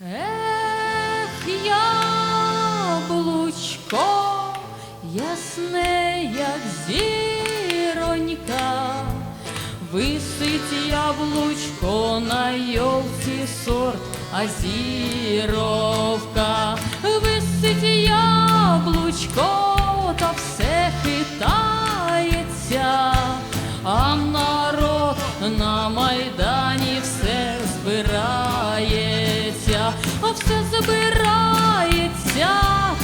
Ех, яблучко, ясне, як зіронька, висить яблучко на йолці сорт азіровка, висить яблучко, та все хитається, а народ на майдані все збирається, а все збирається,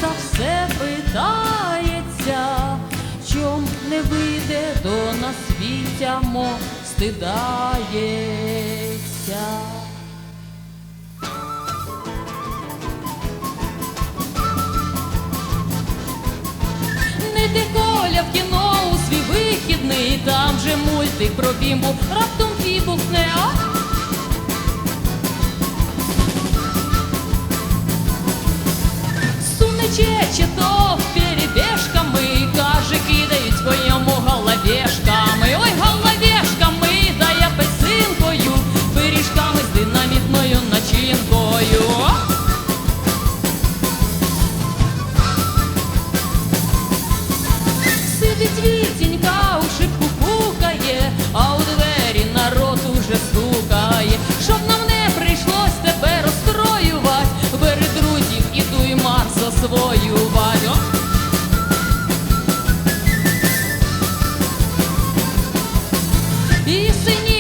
та все питається, чом не вийде до нас вітя, мов стидається. Не ти коля в кіно у свій вихідний, там же мультик про бімбу, раптом Сунече чи то І